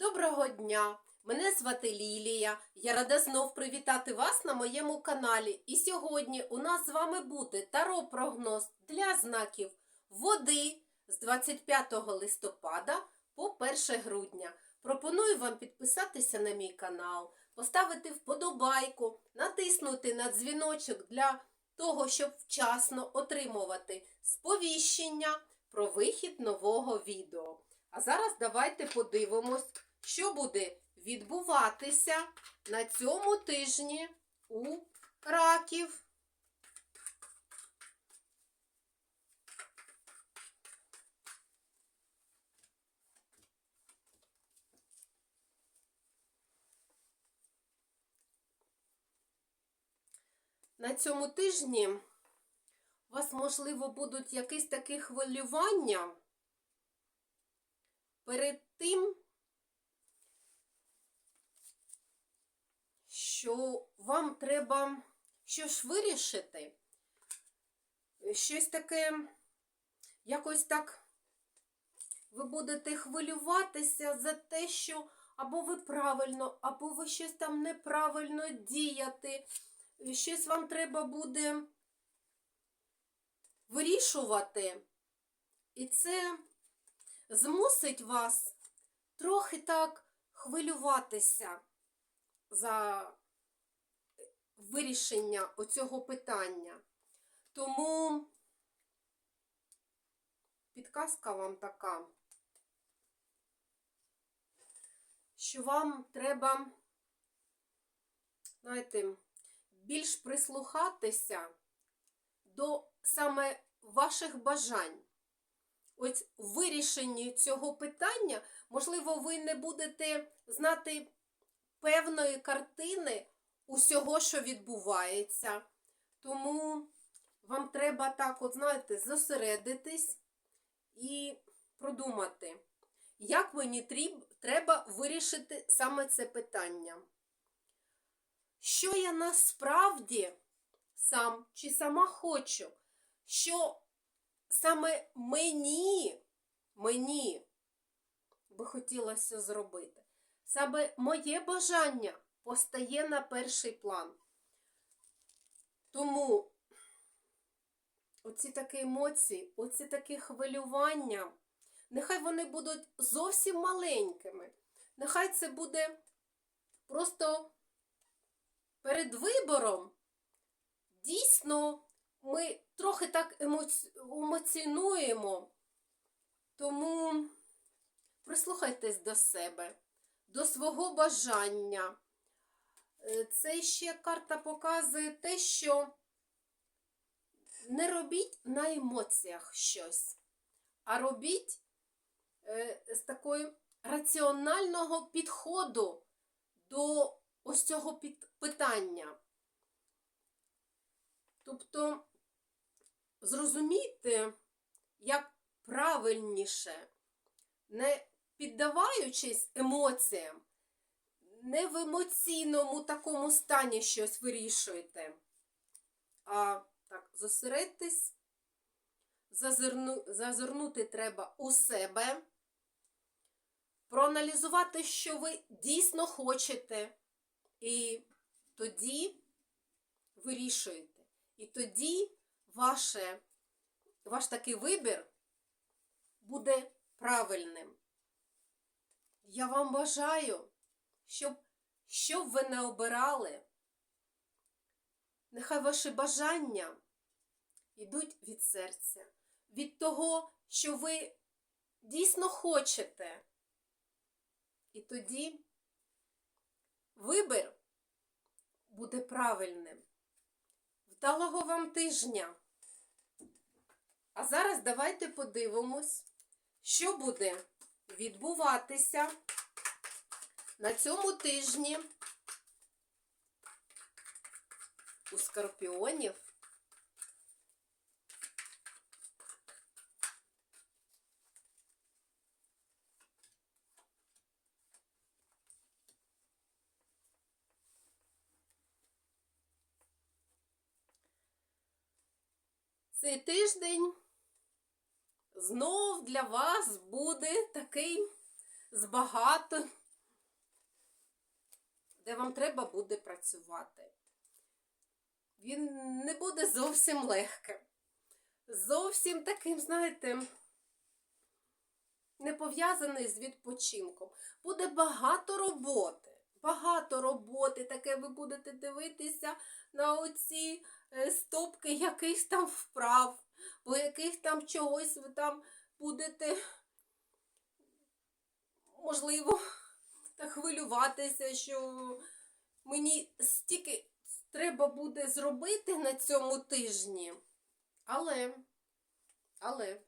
Доброго дня! Мене звати Лілія. Я рада знов привітати вас на моєму каналі. І сьогодні у нас з вами буде таро-прогноз для знаків води з 25 листопада по 1 грудня. Пропоную вам підписатися на мій канал, поставити вподобайку, натиснути на дзвіночок для того, щоб вчасно отримувати сповіщення про вихід нового відео. А зараз давайте подивимось, що буде відбуватися на цьому тижні у раків. На цьому тижні у вас, можливо, будуть якісь такі хвилювання перед тим, що вам треба щось вирішити, щось таке, якось так ви будете хвилюватися за те, що або ви правильно, або ви щось там неправильно діяти, щось вам треба буде вирішувати. І це змусить вас трохи так хвилюватися за вирішення оцього питання. Тому підказка вам така, що вам треба, знаєте, більш прислухатися до саме ваших бажань. Ось вирішенні цього питання, можливо, ви не будете знати певної картини усього, що відбувається. Тому вам треба так, от знаєте, зосередитись і продумати, як мені треба вирішити саме це питання. Що я насправді сам чи сама хочу, що саме мені, мені би хотілося зробити. Саме моє бажання постає на перший план. Тому оці такі емоції, оці такі хвилювання, нехай вони будуть зовсім маленькими. Нехай це буде просто перед вибором. Дійсно, ми трохи так емоці... емоціонуємо, тому прислухайтесь до себе, до свого бажання. Е, Це ще карта показує те, що не робіть на емоціях щось, а робіть е, з такої раціонального підходу до ось цього питання. Тобто, зрозумійте, як правильніше, не піддаваючись емоціям, не в емоційному такому стані щось вирішуєте, а так, зосередьтесь, зазирну, зазирнути треба у себе, проаналізувати, що ви дійсно хочете, і тоді вирішуєте. І тоді ваше, ваш такий вибір буде правильним. Я вам бажаю, щоб що б ви не обирали, нехай ваші бажання йдуть від серця, від того, що ви дійсно хочете. І тоді вибір буде правильним. Вдалого вам тижня! А зараз давайте подивимось, що буде відбуватися на цьому тижні у скорпіонів. Цей тиждень знов для вас буде такий з багато де вам треба буде працювати. Він не буде зовсім легким. Зовсім таким, знаєте, не пов'язаний з відпочинком. Буде багато роботи. Багато роботи, таке ви будете дивитися на оці е, стопки якихось там вправ, по яких там чогось ви там будете, можливо, та хвилюватися, що мені стільки треба буде зробити на цьому тижні. Але, але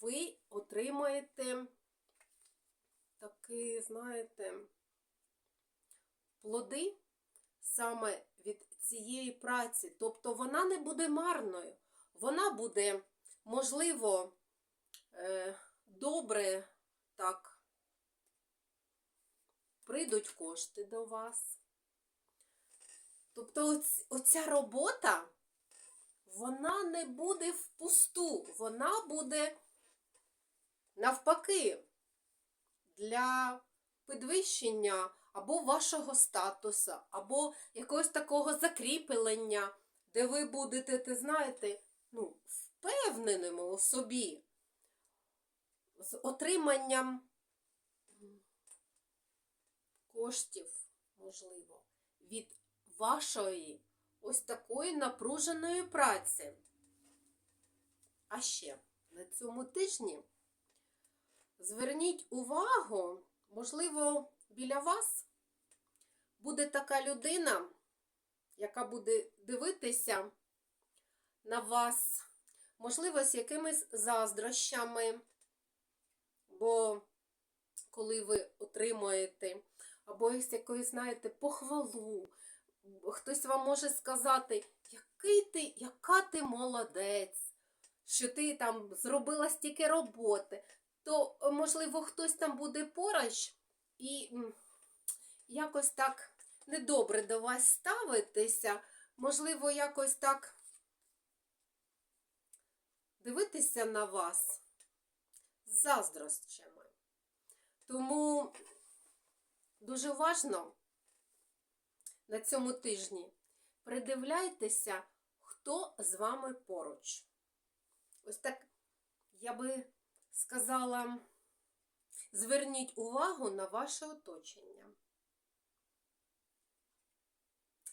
ви отримаєте такі, знаєте, плоди саме від цієї праці. Тобто вона не буде марною. Вона буде, можливо, е, добре так. Прийдуть кошти до вас. Тобто оця робота, вона не буде впусту, вона буде навпаки для підвищення або вашого статусу, або якогось такого закріплення, де ви будете, ти знаєте, ну, впевненими у собі, з отриманням коштів, можливо, від вашої ось такої напруженої праці. А ще на цьому тижні зверніть увагу, можливо, біля вас буде така людина, яка буде дивитися на вас, можливо, з якимись заздрощами, бо коли ви отримуєте або з якоюсь, знаєте, похвалу, хтось вам може сказати, який ти, яка ти молодець, що ти там зробила стільки роботи, то, можливо, хтось там буде поруч і якось так недобре до вас ставитися, можливо, якось так дивитися на вас з заздрощами. Тому дуже важно на цьому тижні придивляйтеся, хто з вами поруч. Ось так я би сказала, зверніть увагу на ваше оточення.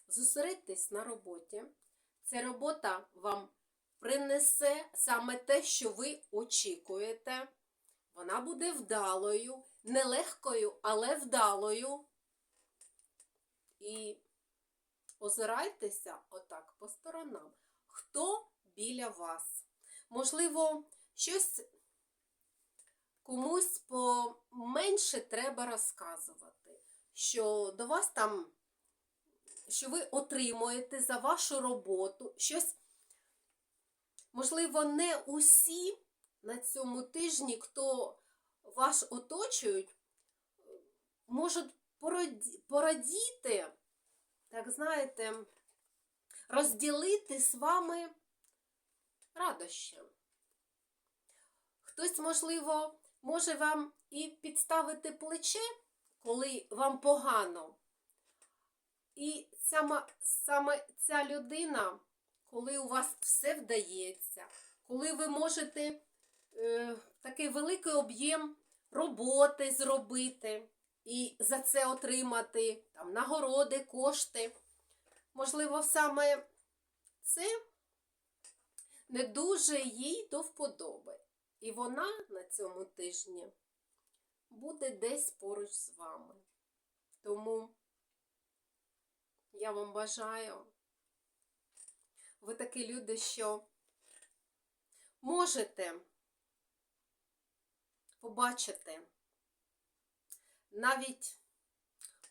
Зосередьтесь на роботі. Ця робота вам принесе саме те, що ви очікуєте. Вона буде вдалою, нелегкою, але вдалою. І озирайтеся отак по сторонам. Хто біля вас? Можливо, щось комусь поменше треба розказувати, що до вас там, що ви отримуєте за вашу роботу щось, можливо, не усі на цьому тижні, хто вас оточують, можуть порадіти, так знаєте, розділити з вами радощі. Хтось, можливо, може вам і підставити плече, коли вам погано. І саме, саме ця людина, коли у вас все вдається, коли ви можете е, такий великий об'єм роботи зробити і за це отримати там, нагороди, кошти. Можливо, саме це не дуже їй до вподоби. І вона на цьому тижні буде десь поруч з вами. Тому я вам бажаю, ви такі люди, що можете побачити, навіть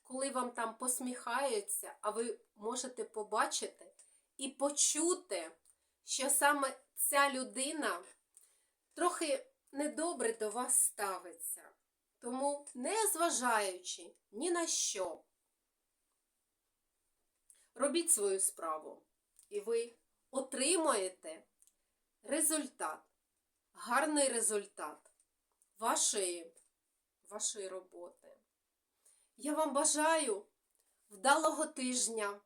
коли вам там посміхаються, а ви можете побачити і почути, що саме ця людина трохи недобре до вас ставиться. Тому, не зважаючи ні на що, робіть свою справу, і ви отримаєте результат, гарний результат вашої, вашої роботи. Я вам бажаю вдалого тижня.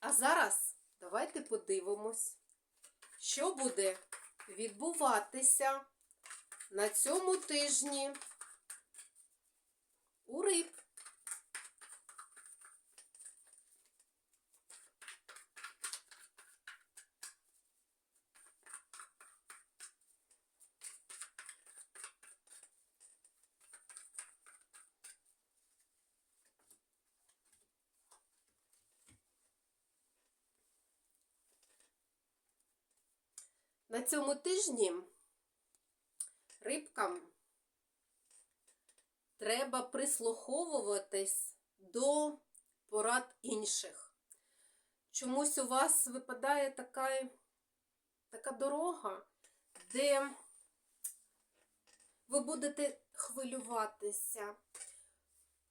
А зараз давайте подивимось, що буде відбуватися на цьому тижні у риб. На цьому тижні рибкам треба прислуховуватись до порад інших. Чомусь у вас випадає така, така дорога, де ви будете хвилюватися.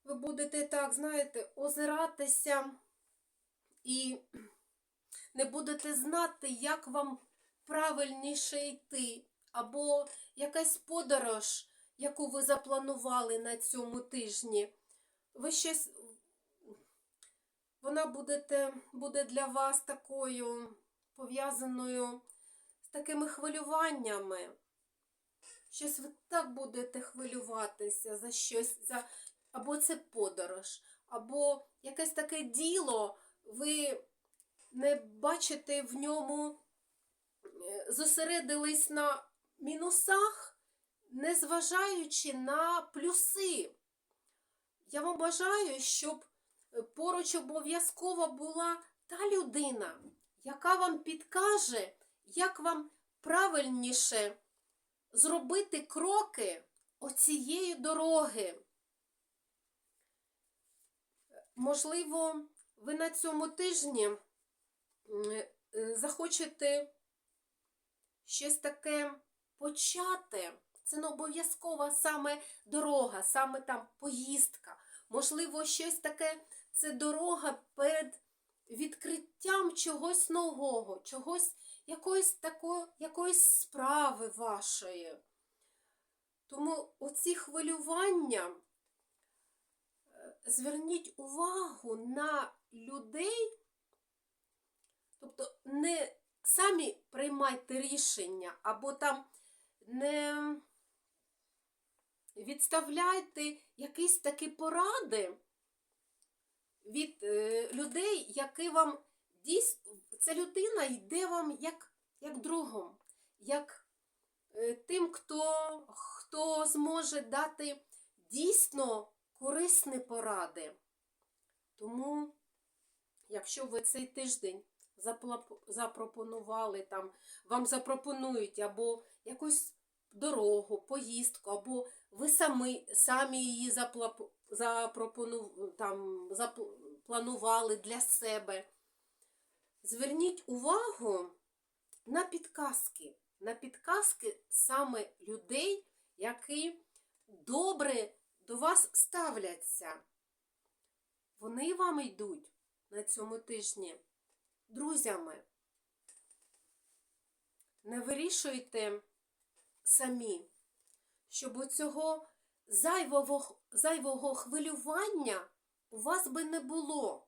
Ви будете так, знаєте, озиратися і не будете знати, як вам правильніше йти, або якась подорож, яку ви запланували на цьому тижні. Ви щось, вона будете, буде для вас такою пов'язаною з такими хвилюваннями. Щось ви так будете хвилюватися за щось, за, або це подорож, або якесь таке діло, ви не бачите в ньому зосередились на мінусах, незважаючи на плюси. Я вам бажаю, щоб поруч обов'язково була та людина, яка вам підкаже, як вам правильніше зробити кроки оцієї дороги. Можливо, ви на цьому тижні захочете щось таке почати. Це не обов'язкова саме дорога, саме там поїздка. Можливо, щось таке це дорога перед відкриттям чогось нового, чогось, якоїсь такої, якоїсь справи вашої. Тому оці хвилювання зверніть увагу на людей, тобто не самі приймайте рішення, або там не відставляйте якісь такі поради від е, людей, які вам дійсно, ця людина йде вам як, як другом, як е, тим, хто, хто зможе дати дійсно корисні поради. Тому, якщо ви цей тиждень запропонували там, вам запропонують або якусь дорогу, поїздку, або ви самі самі її запланували для себе. Зверніть увагу на підказки, на підказки саме людей, які добре до вас ставляться. Вони вам йдуть на цьому тижні друзями. Не вирішуйте самі, щоб у цього зайвого, зайвого хвилювання у вас би не було.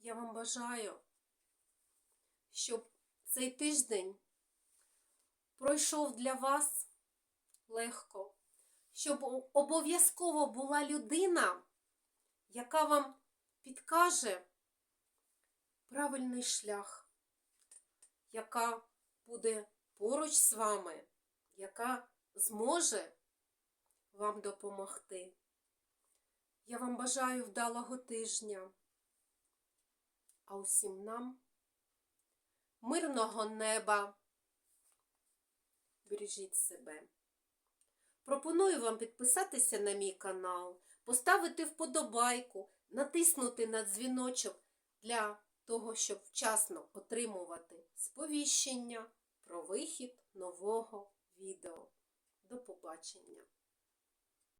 Я вам бажаю, щоб цей тиждень пройшов для вас легко, щоб обов'язково була людина, яка вам підкаже правильний шлях, яка буде поруч з вами, яка зможе вам допомогти. Я вам бажаю вдалого тижня, а усім нам мирного неба. Бережіть себе. Пропоную вам підписатися на мій канал, поставити вподобайку, натиснути на дзвіночок для того, щоб вчасно отримувати сповіщення про вихід нового відео. До побачення!